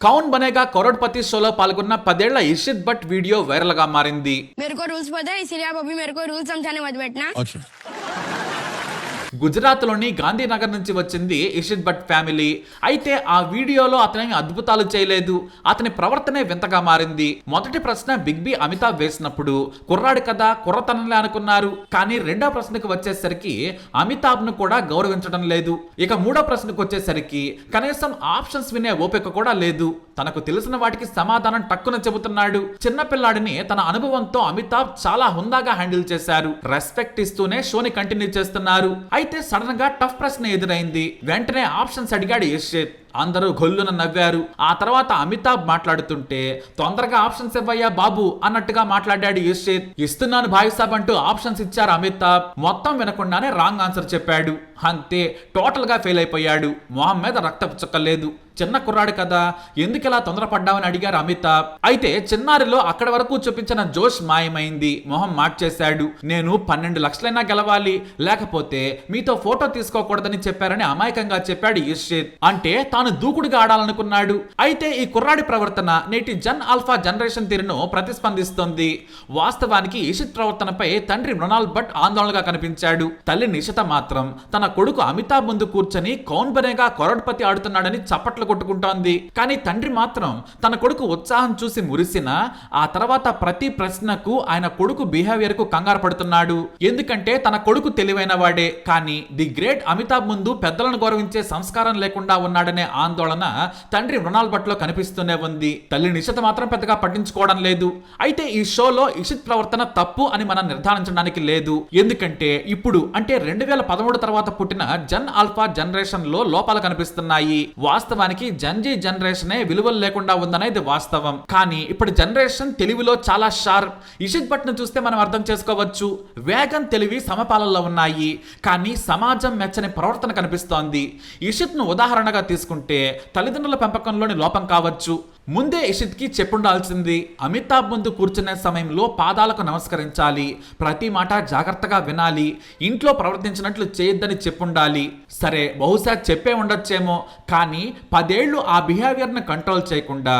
కౌన్ బనేగా కరోడ్పతి షోలో పాల్గొన్న పదేళ్ళ ఇషిత్ భట్ వీడియో వైరల్గా మారింది. మేరకు రూల్స్ పదే ఇసిలియా బబ్బీ మేరకు రూల్స్ అంశాన్ని మొదలు గుజరాత్లోని గాంధీనగర్ నుంచి వచ్చింది ఇషిద్ భట్ ఫ్యామిలీ. అయితే ఆ వీడియోలో అతని అద్భుతాలు చేయలేదు. అతని ప్రవర్తనే వింతగా మారింది. మొదటి ప్రశ్న బిగ్ బి అమితాబ్ వేసినప్పుడు కుర్రాడు కదా కుర్రతనలే అనుకున్నారు. కానీ రెండో ప్రశ్నకు వచ్చేసరికి అమితాబ్ను కూడా గౌరవించడం లేదు. ఇక మూడో ప్రశ్నకు వచ్చేసరికి కనీసం ఆప్షన్స్ వినే ఓపిక కూడా లేదు. తనకు తెలిసిన వాటికి సమాధానం టక్కున చెబుతున్నాడు. చిన్నపిల్లాడిని తన అనుభవంతో అమితాబ్ చాలా హుందాగా హ్యాండిల్ చేశారు. రెస్పెక్ట్ ఇస్తూనే షోని కంటిన్యూ చేస్తున్నారు. అయితే సడన్గా టఫ్ ప్రశ్న ఎదురైంది. వెంటనే ఆప్షన్స్ అడిగాడు యశ్చేత్ అందరూ గొల్లున నవ్వారు. ఆ తర్వాత అమితాబ్ మాట్లాడుతుంటే తొందరగా ఆప్షన్స్ ఇవ్వయ్యా బాబు అన్నట్టుగా మాట్లాడాడు యశ్చేత్ ఇస్తున్నాను భాయ్ సాబ్ అంటూ ఆప్షన్స్ ఇచ్చారు అమితాబ్. మొత్తం వినకుండానే రాంగ్ ఆన్సర్ చెప్పాడు. అంతే టోటల్గా ఫెయిల్ అయిపోయాడు. మొహం మీద రక్తపు చుక్కలేదు చిన్న కుర్రాడు కదా ఎందుకు ఇలా తొందరపడ్డావని అడిగారు అమితాబ్. అయితే చిన్నారిలో అక్కడి వరకు చూపించిన జోష్ మాయమైంది. మొహం మార్చేశాడు. నేను పన్నెండు లక్షలైనా గెలవాలి లేకపోతే మీతో ఫోటో తీసుకోకూడదని చెప్పారని అమాయకంగా చెప్పాడు ఇషిత్ అంటే తాను దూకుడుగా ఆడాలనుకున్నాడు. అయితే ఈ కుర్రాడి ప్రవర్తన నేటి జన్ ఆల్ఫా జనరేషన్ తీరును ప్రతిస్పందిస్తుంది. వాస్తవానికి ఇషిత్ ప్రవర్తనపై తండ్రి మృణాల్ భట్ ఆందోళనగా కనిపించాడు. తల్లి నిషిత మాత్రం తన కొడుకు అమితాబ్ ముందు కూర్చొని కౌన్ బనేగా కొరడ్పతి ఆడుతున్నాడని చప్పట్లు కొట్టుకుంటోంది. కానీ తండ్రి మాత్రం తన కొడుకు ఉత్సాహం చూసి మురిసిన ఆ తర్వాత ప్రతి ప్రశ్నకు ఆయన కొడుకు బిహేవియర్కు కంగారు పడుతున్నాడు. ఎందుకంటే తన కొడుకు తెలివైన వాడే. కానీ ది గ్రేట్ అమితాబ్ ముందు పెద్దలను గౌరవించే సంస్కారం లేకుండా ఉన్నాడనే ఆందోళన తండ్రి మృణాల్ భట్లో కనిపిస్తూనే ఉంది. తల్లి నిషిత మాత్రం పెద్దగా పట్టించుకోవడం లేదు. అయితే ఈ షోలో ఇషిత్ ప్రవర్తన తప్పు అని మనం నిర్ధారించడానికి లేదు. ఎందుకంటే ఇప్పుడు అంటే రెండు వేల పదమూడు తర్వాత పుట్టిన జన్ ఆల్ఫా జనరేషన్లో లోపాలు కనిపిస్తున్నాయి. వాస్తవానికి జన్జీ జనరేషనే విలువలు లేకుండా ఉందనేది వాస్తవం. కానీ ఇప్పుడు జనరేషన్ తెలివిలో చాలా షార్ప్. ఇషిత్ భట్ను చూస్తే మనం అర్థం చేసుకోవచ్చు. వేగం తెలివి సమపాలనలో ఉన్నాయి. కానీ సమాజం మెచ్చని ప్రవర్తన కనిపిస్తోంది. ఇషిత్ను ఉదాహరణగా తీసుకుంటే తల్లిదండ్రుల పెంపకంలోని లోపం కావచ్చు. ముందే ఇషిత్కి చెప్పుండాల్సింది అమితాబ్ ముందు కూర్చునే సమయంలో పాదాలకు నమస్కరించాలి ప్రతి మాట జాగ్రత్తగా వినాలి ఇంట్లో ప్రవర్తించినట్లు చేయొద్దని చెప్పుండాలి. సరే బహుశా చెప్పే ఉండొచ్చేమో కానీ పదేళ్ళు ఆ బిహేవియర్ను కంట్రోల్ చేయకుండా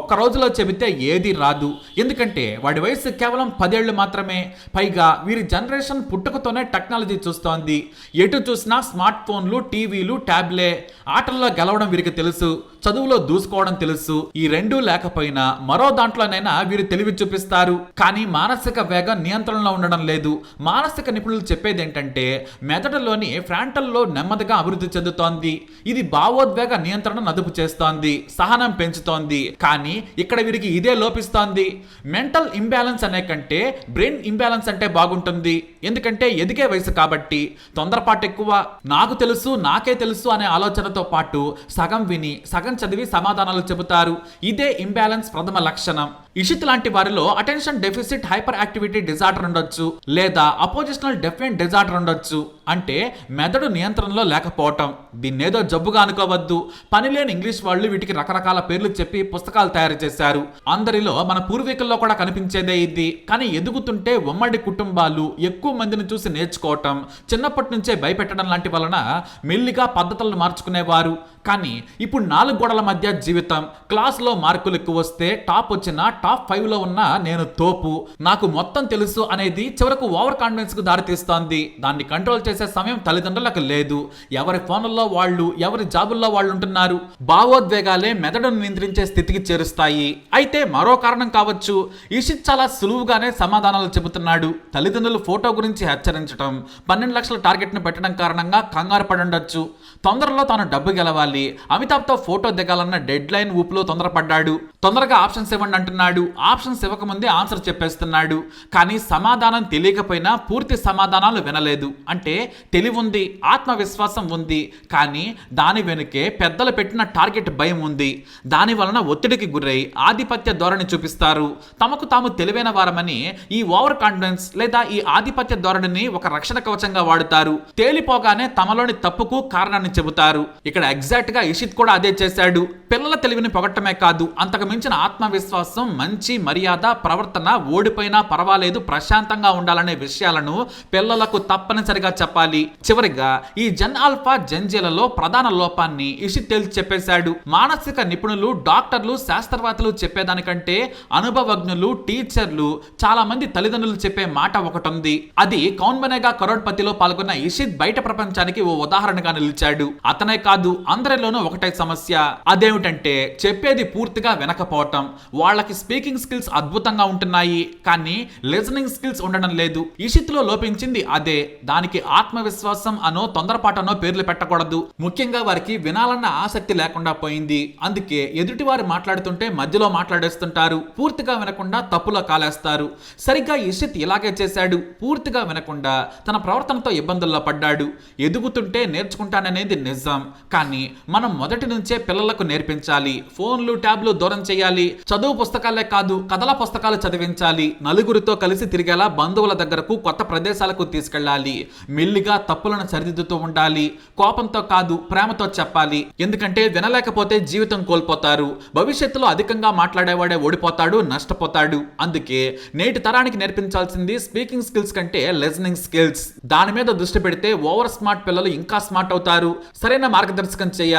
ఒక్క రోజులో చెబితే ఏది రాదు. ఎందుకంటే వాడి వయసు కేవలం పదేళ్ళు మాత్రమే. పైగా వీరి జనరేషన్ పుట్టుకతోనే టెక్నాలజీ చూస్తోంది. ఎటు చూసినా స్మార్ట్ ఫోన్లు టీవీలు ట్యాబ్లే ఆటల్లో గెలవడం వీరికి తెలుసు చదువులో దూసుకోవడం తెలుసు. ఈ రెండూ లేకపోయినా మరో దాంట్లోనైనా వీరు తెలివి చూపిస్తారు. కానీ మానసిక వేగం నియంత్రణలో ఉండడం లేదు. మానసిక నిపుణులు చెప్పేది ఏంటంటే మెదడులోని ఫ్రాంటల్లో నెమ్మదిగా అభివృద్ధి చెందుతోంది. ఇది భావోద్వేగ నియంత్రణ అదుపు చేస్తోంది సహనం పెంచుతోంది. కానీ ఇక్కడ వీరికి ఇదే లోపిస్తోంది. మెంటల్ ఇంబ్యాలెన్స్ అనే కంటే బ్రెయిన్ ఇంబ్యాలెన్స్ అంటే బాగుంటుంది. ఎందుకంటే ఎదిగే వయసు కాబట్టి తొందరపాటు ఎక్కువ. నాకు తెలుసు నాకే తెలుసు అనే ఆలోచనతో పాటు సగం విని సగం చదివి సమాధానాలు చెబుతారు. ఇదే ఇంబ్యాలెన్స్ ప్రథమ లక్షణం. ఇషిత్ లాంటి వారిలో attention deficit hyperactivity disorder ఉండొచ్చు లేదా అపోజిషనల్ డెఫినెంట్ డిజార్డర్ ఉండొచ్చు. అంటే మెదడు నియంత్రణలో లేకపోవటం. దీన్నేదో జబ్బుగా అనుకోవద్దు. పనిలేని ఇంగ్లీష్ వాళ్ళు వీటికి రకరకాల పేర్లు చెప్పి పుస్తకాలు తయారు చేశారు. అందరిలో మన పూర్వీకుల్లో కూడా కనిపించేదే ఇది. కానీ ఎదుగుతుంటే ఉమ్మడి కుటుంబాలు ఎక్కువ మందిని చూసి నేర్చుకోవటం చిన్నప్పటి నుంచే భయపెట్టడం లాంటి వలన మెల్లిగా పద్ధతులను మార్చుకునేవారు. కానీ ఇప్పుడు నాలుగు గోడల మధ్య జీవితం క్లాస్లో మార్కులు ఎక్కువ వస్తే టాప్ వచ్చిన టాప్ ఫైవ్లో ఉన్న నేను తోపు. నాకు మొత్తం తెలుసు అనేది చివరకు ఓవర్ కాన్ఫిడెన్స్కు దారితీస్తోంది. దాన్ని కంట్రోల్ చేసే సమయం తల్లిదండ్రులకు లేదు. ఎవరి ఫోన్లలో వాళ్ళు ఎవరి జాబుల్లో వాళ్ళు ఉంటున్నారు? భావోద్వేగాలే మెదడును నియంత్రించే స్థితికి చేరుస్తాయి. అయితే మరో కారణం కావచ్చు. ఈషిత్ చాలా సులువుగానే సమాధానాలు చెబుతున్నాడు. తల్లిదండ్రులు ఫోటో గురించి హెచ్చరించడం పన్నెండు లక్షల టార్గెట్ను పెట్టడం కారణంగా కంగారు పడి ఉండొచ్చు. తొందరలో తాను డబ్బు గెలవాలి. అమితాబ్తో ఫోటో దిగాలన్న డెడ్ లైన్ ఊపులో తొందరపడ్డాడు. తొందరగా ఆప్షన్స్ ఇవ్వండి అంటున్నాడు. ఆప్షన్స్ ఇవ్వకముందే ఆన్సర్ చెప్పేస్తున్నాడు. కానీ సమాధానం తెలియకపోయినా పూర్తి సమాధానాలు వినలేదు. అంటే తెలివి ఉంది ఆత్మవిశ్వాసం ఉంది. కానీ దాని వెనుకే పెద్దలు పెట్టిన టార్గెట్ భయం ఉంది. దాని వలన ఒత్తిడికి గురై ఆధిపత్య ధోరణి చూపిస్తారు. తమకు తాము తెలివైన వారమని ఈ ఓవర్ కాన్ఫిడెన్స్ లేదా ఈ ఆధిపత్య ధోరణిని ఒక రక్షణ కవచంగా వాడుతారు. తేలిపోగానే తమలోని తప్పుకు కారణాన్ని చెబుతారు. ఇక్కడ ఎగ్జాక్ట్ ఎగ్జాక్ట్గా ఇషిత్ కూడా అదే చేశాడు. పిల్లల తెలివిని పొగట్టమే కాదు అంతకు మించిన ఆత్మవిశ్వాసం మంచి మర్యాద ప్రవర్తన ఓడిపోయినా పర్వాలేదు ప్రశాంతంగా ఉండాలనే విషయాలను పిల్లలకు తప్పనిసరిగా చెప్పాలి. చివరిగా ఈ జన్ ఆల్ఫా జంజీలలో ప్రధాన లోపాన్ని ఇషిత్ తేల్చి చెప్పేశాడు. మానసిక నిపుణులు డాక్టర్లు శాస్త్రవేత్తలు చెప్పేదానికంటే అనుభవజ్ఞులు టీచర్లు చాలా మంది తల్లిదండ్రులు చెప్పే మాట ఒకటి ఉంది అది కౌన్బనేగా కరోడ్పతిలో పాల్గొన్న ఇషిత్ బయట ప్రపంచానికి ఓ ఉదాహరణగా నిలిచాడు. అతనే కాదు అందరిలోనూ ఒకటే సమస్య. అదేమిటంటే చెప్పేది పూర్తిగా వినకపోవటం. వాళ్ళకి స్పీకింగ్ స్కిల్స్ అద్భుతంగా ఉంటున్నాయి. కానీ లిజనింగ్ స్కిల్స్ ఉండడం లేదు. ఇషిత్లో లోపించింది అదే. దానికి ఆత్మవిశ్వాసం అనో తొందరపాటనో పేర్లు పెట్టకూడదు. ముఖ్యంగా వారికి వినాలన్న ఆసక్తి లేకుండా పోయింది. అందుకే ఎదుటి వారు మాట్లాడుతుంటే మధ్యలో మాట్లాడేస్తుంటారు. పూర్తిగా వినకుండా తప్పులో కాలేస్తారు. సరిగ్గా ఇషిత్ ఇలాగే చేశాడు. పూర్తిగా వినకుండా తన ప్రవర్తనతో ఇబ్బందుల్లో పడ్డాడు. ఎదుగుతుంటే నేర్చుకుంటాననేది నిజం. కానీ మనం మొదటి నుంచే పిల్లలకు నేర్పించాలి. ఫోన్లు ట్యాబ్లు దూరం చేయాలి. చదువు పుస్తకాలే కాదు కథల పుస్తకాలు చదివించాలి. నలుగురితో కలిసి తిరిగేలా బంధువుల దగ్గరకు కొత్త ప్రదేశాలకు తీసుకెళ్ళాలి. మెల్లిగా తప్పులను సరిదిద్దుతూ ఉండాలి. కోపంతో కాదు ప్రేమతో చెప్పాలి. ఎందుకంటే వినలేకపోతే జీవితం కోల్పోతారు. భవిష్యత్తులో అధికంగా మాట్లాడేవాడే ఓడిపోతాడు నష్టపోతాడు. అందుకే నేటి తరానికి నేర్పించాల్సింది స్పీకింగ్ స్కిల్స్ కంటే లిజనింగ్ స్కిల్స్. దాని మీద దృష్టి పెడితే ఓవర్ స్మార్ట్ పిల్లలు ఇంకా స్మార్ట్ అవుతారు. సరైన మార్గదర్శకం చేయాలి.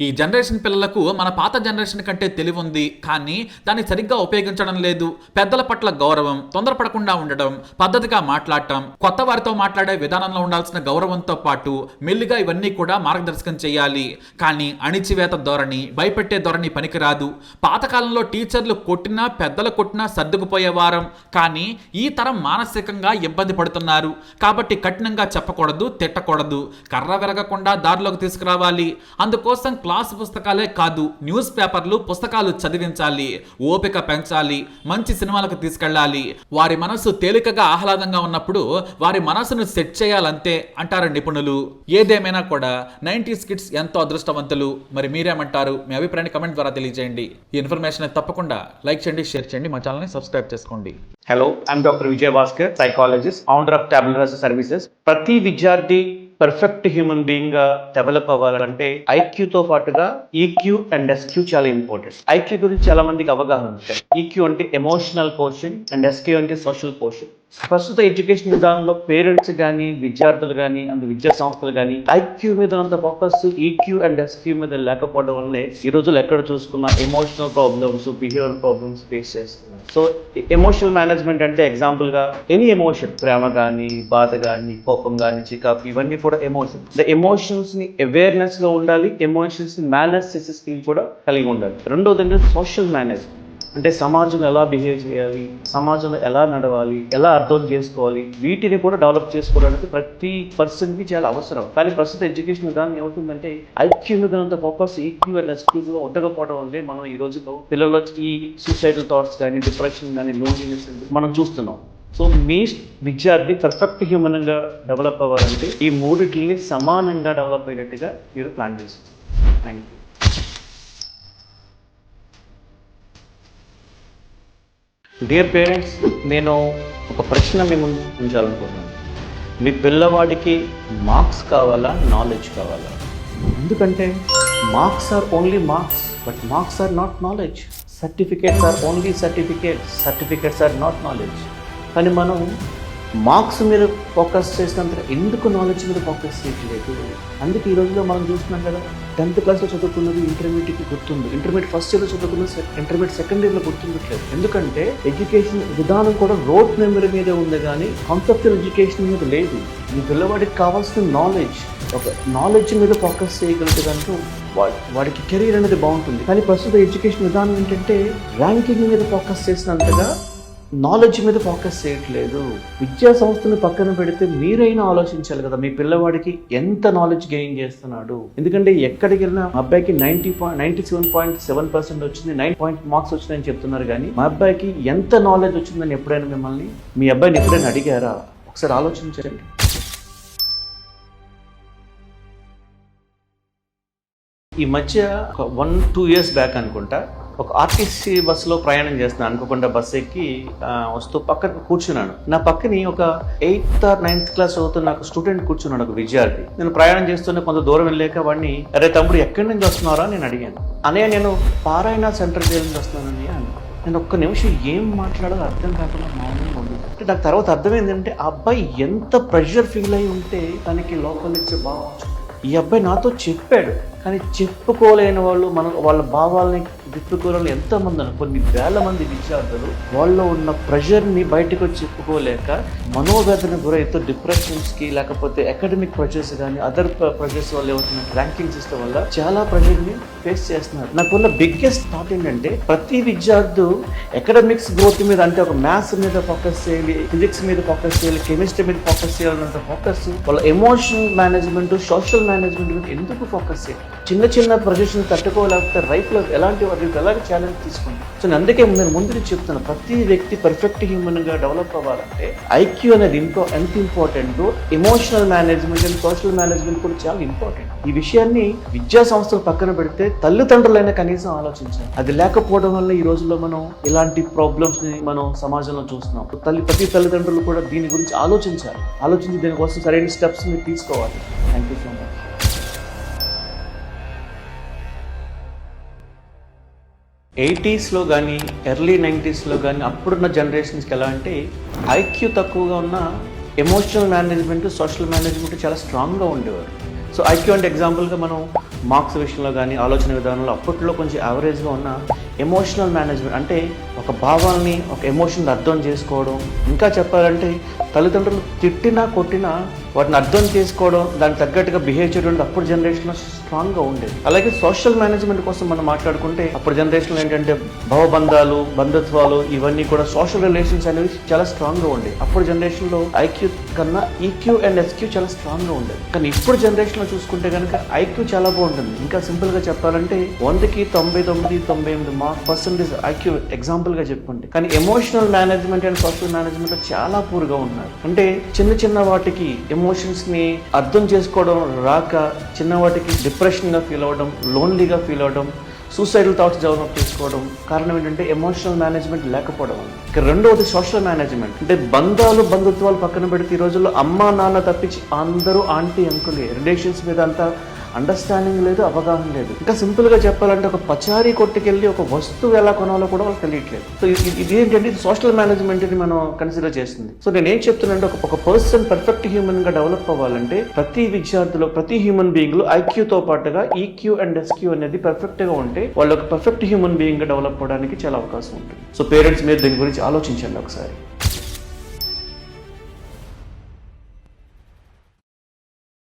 ఈ జనరేషన్ పిల్లలకు మన పాత జనరేషన్ కంటే తెలివి ఉంది. కానీ దాన్ని సరిగ్గా ఉపయోగించడం లేదు. పెద్దల పట్ల గౌరవం తొందరపడకుండా ఉండడం పద్ధతిగా మాట్లాడటం కొత్త వారితో మాట్లాడే విధానంలో ఉండాల్సిన గౌరవంతో పాటు మెల్లిగా ఇవన్నీ కూడా మార్గదర్శకం చేయాలి. కానీ అణిచివేత ధోరణి భయపెట్టే ధోరణి పనికిరాదు. పాతకాలంలో టీచర్లు కొట్టినా పెద్దలు కొట్టినా సర్దుకుపోయేవారం కానీ ఈ తరం మానసికంగా ఇబ్బంది పడుతున్నారు. కాబట్టి కఠినంగా చెప్పకూడదు తిట్టకూడదు. కర్ర విరగకుండా దారిలోకి తీసుకురావాలి. అందుకోసం క్లాస్ పుస్తకాలే కాదు న్యూస్ పేపర్లు పుస్తకాలు చదివించాలి ఓపిక పెంచాలి మంచి సినిమాలకు తీసుకెళ్ళాలి. వారి మనసు తేలికగా ఆహ్లాదంగా ఉన్నప్పుడు వారి మనసును సెట్ చేయాలంతే అంటారు నిపుణులు. ఏదేమైనా కూడా నైంటీస్ కిడ్స్ ఎంతో అదృష్టవంతులు. మరి మీరేమంటారు? మీ అభిప్రాయాన్ని కమెంట్ ద్వారా తెలియజేయండి. ఈ ఇన్ఫర్మేషన్ తప్పకుండా లైక్ చేయండి షేర్ చేయండి మా ఛానల్ని సబ్స్క్రైబ్ చేసుకోండి. Hello I'm doctor Vijay Bhaskar psychologist owner of tablet services ప్రతి విద్యార్థి పర్ఫెక్ట్ హ్యూమన్ బీయింగ్గా డెవలప్ అవ్వాలంటే ఐక్యూ తో పాటుగా ఈక్యూ అండ్ ఎస్క్యూ చాలా ఇంపార్టెంట్ ఐక్యూ గురించి చాలా మందికి అవగాహన ఉంటాయి ఈక్యూ అంటే ఎమోషనల్ పోర్షన్ అండ్ ఎస్క్యూ అంటే సోషల్ పోర్షన్ ప్రస్తుత ఎడ్యుకేషన్ విధానంలో పేరెంట్స్ కానీ విద్యార్థులు కానీ అండ్ విద్యా సంస్థలు కానీ ఐక్యూ మీద అంత ఫోకస్ ఈక్యూ అండ్ ఎస్క్యూ మీద లేకపోవడం వల్లే ఈ రోజులు ఎక్కడ చూసుకున్న emotional problems behaviour problems face చేస్తున్నారు సో ఎమోషనల్ మేనేజ్మెంట్ అంటే ఎగ్జాంపుల్గా ఎనీ ఎమోషన్ ప్రేమ కానీ బాధ కానీ కోపం కానీ చికాకు ఇవన్నీ కూడా ఎమోషన్ ద ఎమోషన్స్ని అవేర్నెస్లో ఉండాలి ఎమోషన్స్ని మేనేజ్ చేసే స్కిల్ కూడా కలిగి ఉండాలి. రెండోది సోషల్ మేనేజ్ అంటే సమాజంలో ఎలా బిహేవ్ చేయాలి సమాజంలో ఎలా నడవాలి ఎలా అర్థం చేసుకోవాలి వీటిని కూడా డెవలప్ చేసుకోవడానికి ప్రతి పర్సన్కి చాలా అవసరం. కానీ ప్రస్తుత ఎడ్యుకేషన్ విధానం ఏమవుతుందంటే ఐక్యూ విధానంతో ఫోకస్ ఈక్యూ అండ్ ఎస్క్యూ ఉండకపోవడం వల్లే మనం ఈ రోజుల్లో పిల్లలకి ఈ సూసైడల్ థాట్స్ కానీ డిప్రెషన్ కానీ లోన్లీనెస్ మనం చూస్తున్నాం. సో మీ విద్యార్థి పర్ఫెక్ట్ హ్యూమన్గా డెవలప్ అవ్వాలంటే ఈ మూడింటిని సమానంగా డెవలప్ అయ్యేట్టుగా మీరు ప్లాన్ చేస్తారు థ్యాంక్ యూ డియర్ పేరెంట్స్ నేను ఒక ప్రశ్న మీ ముందు ఉంచాలనుకుంటున్నాను. మీ పిల్లవాడికి మార్క్స్ కావాలా నాలెడ్జ్ కావాలా? ఎందుకంటే marks are only marks but marks are not knowledge certificates are only certificates certificates are not knowledge కానీ మనం మార్క్స్ మీద ఫోకస్ చేసినంత ఎందుకు నాలెడ్జ్ మీద ఫోకస్ చేయట్లేదు? అందుకే ఈ రోజుల్లో మనం చూస్తున్నాం కదా టెన్త్ క్లాస్లో చదువుకున్నది ఇంటర్మీడియట్కి గుర్తుంది. ఇంటర్మీడియట్ ఫస్ట్ ఇయర్లో చదువుకున్నది ఇంటర్మీడియట్ సెకండ్ ఇయర్లో గుర్తుండట్లేదు. ఎందుకంటే ఎడ్యుకేషన్ విధానం కూడా రోడ్ మెమరీ మీదే ఉంది కానీ కాన్సెప్చువల్ ఎడ్యుకేషన్ మీద లేదు. ఈ పిల్లవాడికి కావాల్సిన నాలెడ్జ్ ఒక నాలెడ్జ్ మీద ఫోకస్ చేయగలిగితే కనుక వా- వాడికి కెరీర్ అనేది బాగుంటుంది. కానీ ప్రస్తుత ఎడ్యుకేషన్ విధానం ఏంటంటే ర్యాంకింగ్ మీద ఫోకస్ చేసినంతగా నాలెడ్జ్ మీద ఫోకస్ చేయట్లేదు. విద్యా సంస్థను పక్కన పెడితే మీరైనా ఆలోచించాలి కదా. మీ పిల్లవాడికి ఎంత నాలెడ్జ్ గెయిన్ చేస్తున్నాడు? ఎందుకంటే ఎక్కడికి వెళ్ళినా మా అబ్బాయికి ninety point ninety seven point seven percent వచ్చింది నైన్ పాయింట్ మార్క్స్ వచ్చిందని చెప్తున్నారు కానీ మా అబ్బాయికి ఎంత నాలెడ్జ్ వచ్చిందని ఎప్పుడైనా మిమ్మల్ని మీ అబ్బాయిని ఎప్పుడైనా అడిగారా? ఒకసారి ఆలోచించండి. ఈ మధ్య ఒక వన్ టూ ఇయర్స్ బ్యాక్ అనుకుంటా ఒక ఆర్టీసీ బస్సులో ప్రయాణం చేస్తున్నాను అనుకోకుండా బస్ ఎక్కి వస్తూ పక్కన కూర్చున్నాను. నా పక్కని ఒక ఎయిత్ ఆర్ నైన్త్ క్లాస్ చదువుతున్న ఒక స్టూడెంట్ కూర్చున్నాడు ఒక విద్యార్థి. నేను ప్రయాణం చేస్తున్న కొంత దూరం వెళ్ళాక వాడిని అరే తమ్ముడు ఎక్కడి నుంచి వస్తున్నారా నేను అడిగాను. అనే నేను పారాయణ సెంటర్ జైలు నుంచి వస్తున్నానని అన్నాను నేను ఒక్క నిమిషం ఏం మాట్లాడాలో అర్థం కాకుండా మౌనంగా ఉంది అంటే నాకు తర్వాత అర్థమైంది అంటే ఆ అబ్బాయి ఎంత ప్రెషర్ ఫీల్ అయి ఉంటే తనకి లోపల నుంచి బాగా ఈ అబ్బాయి నాతో చెప్పాడు. కానీ చెప్పుకోలేని వాళ్ళు మన వాళ్ళ భావాలని విప్పుకోలేని ఎంతమంది కొన్ని వేల మంది విద్యార్థులు వాళ్ళలో ఉన్న ప్రెషర్ని బయటకు చెప్పుకోలేక చెప్పుకోలేక మనోవేదన గురైతే డిప్రెషన్స్కి లేకపోతే అకాడమిక్ ప్రెషర్స్ కానీ అదర్ ప్రెషర్స్ వల్ల అవుతున్న ర్యాంకింగ్ సిస్టమ్ వల్ల చాలా ప్రెషర్ని ఫేస్ చేస్తున్నారు. నాకున్న బిగ్గెస్ట్ థాట్ ఏంటంటే ప్రతి విద్యార్థు అకాడమిక్స్ గ్రోత్ మీద అంటే ఒక మ్యాథ్స్ మీద ఫోకస్ చేయాలి ఫిజిక్స్ మీద ఫోకస్ చేయాలి కెమిస్ట్రీ మీద ఫోకస్ చేయాలన్నంత ఫోకస్ వాళ్ళ ఎమోషనల్ మేనేజ్మెంట్ సోషల్ మేనేజ్మెంట్ మీద ఎందుకు ఫోకస్ చేయాలి? చిన్న చిన్న ప్రొజెక్షన్ తట్టుకోలేకపోతే లైఫ్లో ఎలాంటి వాటికి ఎలాంటి ఛాలెంజ్ తీసుకుంది సో నేను అందుకే నేను ముందు నుంచి చెప్తాను ప్రతి వ్యక్తి పర్ఫెక్ట్ హ్యూమన్గా డెవలప్ అవ్వాలంటే ఐక్యూ అనేది ఇంకో ఎంత important emotional management and social management కూడా చాలా ఇంపార్టెంట్ ఈ విషయాన్ని విద్యా సంస్థలు పక్కన పెడితే తల్లిదండ్రులైనా కనీసం ఆలోచించాలి. అది లేకపోవడం వల్ల ఈ రోజుల్లో మనం ఇలాంటి ప్రాబ్లమ్స్ని మనం సమాజంలో చూస్తున్నాం. తల్లి ప్రతి తల్లిదండ్రులు కూడా దీని గురించి ఆలోచించాలి. ఆలోచించి దీనికోసం సరైన స్టెప్స్ మీరు తీసుకోవాలి. థ్యాంక్ యూ ఎయిటీస్లో కానీ ఎర్లీ నైంటీస్లో కానీ అప్పుడున్న జనరేషన్స్కి ఎలా అంటే ఐక్యూ తక్కువగా ఉన్న ఎమోషనల్ మేనేజ్మెంట్ సోషల్ మేనేజ్మెంట్ చాలా స్ట్రాంగ్గా ఉండేవారు. సో ఐక్యూ అంటే ఎగ్జాంపుల్గా మనం మార్క్స్ విషయంలో కానీ ఆలోచన విధానంలో అప్పట్లో కొంచెం యావరేజ్గా ఉన్న ఎమోషనల్ మేనేజ్మెంట్ అంటే ఒక భావాల్ని ఒక ఎమోషన్ అర్థం చేసుకోవడం. ఇంకా చెప్పాలంటే తల్లిదండ్రులు తిట్టినా కొట్టినా వాటిని అర్థం చేసుకోవడం దానికి తగ్గట్టుగా బిహేవ్ చేయడం అప్పుడు జనరేషన్లో స్ట్రాంగ్గా ఉండేది. అలాగే సోషల్ మేనేజ్మెంట్ కోసం మనం మాట్లాడుకుంటే అప్పుడు జనరేషన్లో ఏంటంటే భవబంధాలు బంధుత్వాలు ఇవన్నీ కూడా సోషల్ రిలేషన్స్ అనేవి చాలా స్ట్రాంగ్గా ఉండేవి. అప్పుడు జనరేషన్లో ఐక్యూ కన్నా ఈక్యూ అండ్ ఎస్క్యూ చాలా స్ట్రాంగ్గా ఉండేది కానీ ఇప్పుడు జనరేషన్లో చూసుకుంటే కనుక ఐక్యూ చాలా బాగుంటుంది. ఇంకా సింపుల్గా చెప్పాలంటే వందకి తొంభై తొమ్మిది తొంభై ఎనిమిది మార్క్ పర్సెంటేజ్ ఐక్యూ ఎగ్జాంపుల్గా చెప్పుకోండి కానీ emotional management and social management చాలా పూర్గా ఉన్నారు. అంటే చిన్న చిన్న వాటికి ఎమోషన్స్ని అర్థం చేసుకోవడం రాక చిన్న వాటికి డిప్రెషన్గా ఫీల్ అవ్వడం లోన్లీగా ఫీల్ అవ్వడం సూసైడల్ థాట్స్ డెవలప్ చేసుకోవడం కారణం ఏంటంటే ఎమోషనల్ మేనేజ్మెంట్ లేకపోవడం. ఇక రెండవది సోషల్ మేనేజ్మెంట్ అంటే బంధాలు బంధుత్వాలు పక్కన పెడితే ఈ రోజుల్లో అమ్మా నాన్న తప్పించి అందరూ ఆంటీ అంకులే రిలేషన్స్ మీద అంతా అండర్స్టాండింగ్ లేదు అవగాహన లేదు. ఇంకా సింపుల్గా చెప్పాలంటే ఒక పచారీ కొట్టుకెళ్ళి ఒక వస్తువు ఎలా కొనాలో కూడా వాళ్ళకి తెలియట్లేదు. సో ఇది ఇది ఏంటంటే ఇది సోషల్ మేనేజ్మెంట్ని మనం కన్సిడర్ చేస్తుంది. సో నేను ఏం చెప్తున్నానంటే ఒక ఒక పర్సన్ పర్ఫెక్ట్ హ్యూమన్గా డెవలప్ అవ్వాలంటే ప్రతి విద్యార్థిలో ప్రతి హ్యూమన్ బీయింగ్లో పాటుగా ఈక్యూ అండ్ ఎస్క్యూ అనేది పర్ఫెక్ట్గా ఉంటే వాళ్ళు ఒక పర్ఫెక్ట్ హ్యూమన్ బీయింగ్గా డెవలప్ అవ్వడానికి చాలా అవకాశం ఉంటుంది. సో పేరెంట్స్ మీరు దీని గురించి ఆలోచించండి ఒకసారి.